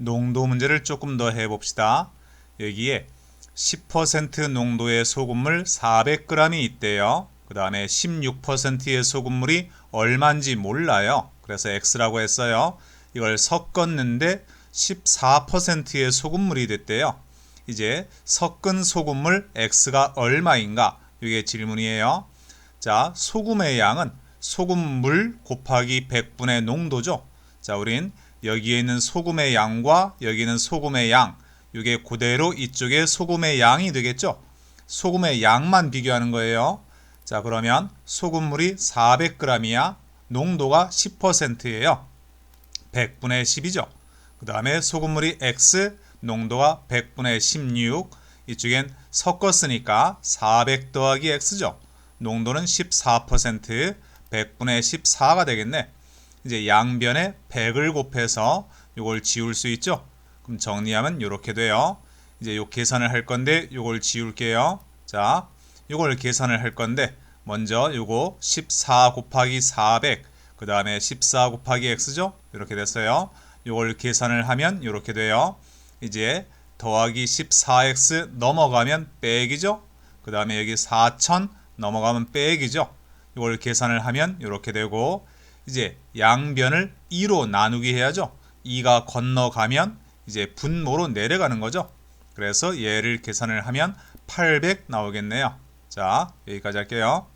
농도 문제를 조금 더 해봅시다. 여기에 10% 농도의 소금물 400g이 있대요. 그 다음에 16%의 소금물이 얼마인지 몰라요. 그래서 X라고 했어요. 이걸 섞었는데 14%의 소금물이 됐대요. 이제 섞은 소금물 X가 얼마인가? 이게 질문이에요. 자, 소금의 양은 소금물 곱하기 100분의 농도죠. 자, 우린 여기에 있는 소금의 양과 여기는 소금의 양, 이게 그대로 이쪽에 소금의 양이 되겠죠. 소금의 양만 비교하는 거예요. 자, 그러면 소금물이 400g이야. 농도가 10%예요. 100분의 10이죠. 그 다음에 소금물이 X, 농도가 100분의 16. 이쪽엔 섞었으니까 400 더하기 X죠. 농도는 14%, 100분의 14가 되겠네. 이제 양변에 100을 곱해서 이걸 지울 수 있죠. 그럼 정리하면 이렇게 돼요. 이제 요 계산을 할 건데 요걸 지울게요. 자, 요걸 계산을 할 건데 먼저 요거 14 곱하기 400, 그 다음에 14 곱하기 x죠. 이렇게 됐어요. 요걸 계산을 하면 이렇게 돼요. 이제 더하기 14x 넘어가면 빼기죠. 그 다음에 여기 4000 넘어가면 빼기죠. 이걸 계산을 하면 이렇게 되고 이제 양변을 2로 나누기 해야죠. 2가 건너가면 이제 분모로 내려가는 거죠. 그래서 얘를 계산을 하면 800 나오겠네요. 자, 여기까지 할게요.